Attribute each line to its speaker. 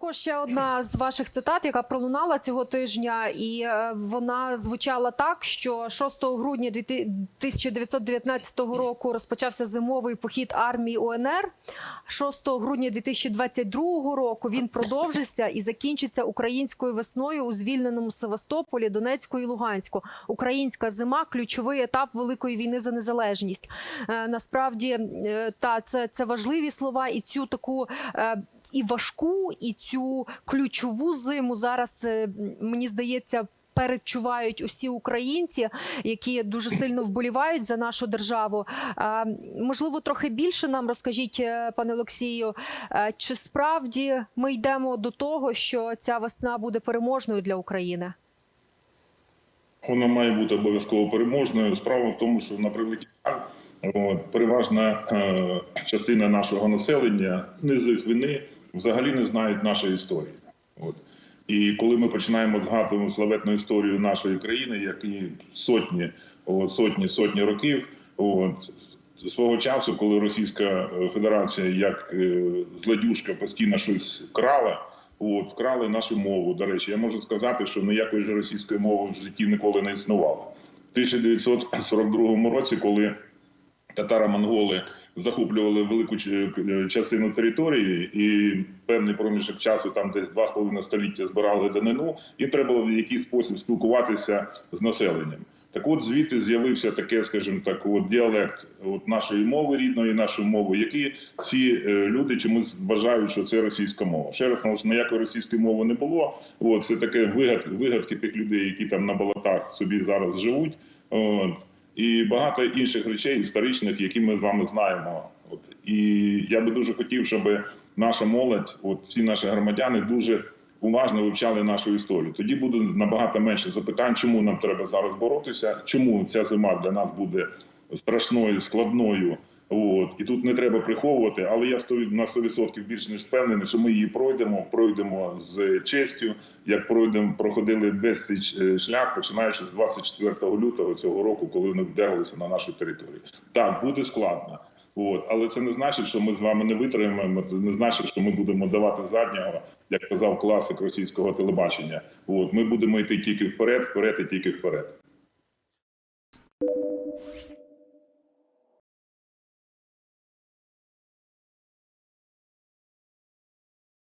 Speaker 1: Також ще одна з ваших цитат, яка пролунала цього тижня, і е, вона звучала так, що 6 грудня 1919 року розпочався зимовий похід армії УНР. 6 грудня 2022 року він продовжиться і закінчиться українською весною у звільненому Севастополі, Донецьку і Луганську. Українська зима ключовий етап великої війни за незалежність. Е, Насправді, е, та це, це важливі слова, і цю таку. І важку, і цю ключову зиму зараз е, мені здається. Перечувають усі українці, які дуже сильно вболівають за нашу державу. Можливо, трохи більше нам розкажіть, е, пане Олексію, е, чи справді ми йдемо до того, що ця весна буде переможною для України?
Speaker 2: Вона має бути обов'язково переможною. Справа в тому, що на превеликий переважна частина нашого населення, низих вини, взагалі не знають нашої історії. От. І коли ми починаємо згадувати славетну історію нашої країни, які сотні, от, сотні, сотні років, от, свого часу, коли Російська Федерація як е, злодюжка постійно щось крала. От, вкрали нашу мову. До речі, я можу сказати, що ніякої ж російської мови в житті ніколи не існувало. В 1942 році, коли татаро-монголи захоплювали велику ч- е, частину території, і певний проміжок часу, там десь два з половиною століття збирали данину, їм треба було в якийсь спосіб спілкуватися з населенням. Так от звідти з'явився таке, скажімо так, от діалект от нашої мови рідної, нашої мови, які ці е, люди чомусь вважають, що це російська мова. Ще раз тому що ніякої російської мови не було. От це таке вигад, вигадки тих людей, які там на болотах собі зараз живуть. От, і багато інших речей історичних, які ми з вами знаємо. От і я би дуже хотів, щоб наша молодь, от всі наші громадяни, дуже уважно вивчали нашу історію. Тоді буде набагато менше запитань, чому нам треба зараз боротися, чому ця зима для нас буде страшною, складною. От і тут не треба приховувати, але я 100 на 100% більш ніж впевнений, що ми її пройдемо. Пройдемо з честю, як пройдемо, проходили весь цей шлях, починаючи з 24 лютого цього року, коли вони вдерлися на нашу територію. Так буде складно. От, але це не значить, що ми з вами не витримаємо. Це не значить, що ми будемо давати заднього, як казав класик російського телебачення. От ми будемо йти тільки вперед, вперед і тільки вперед.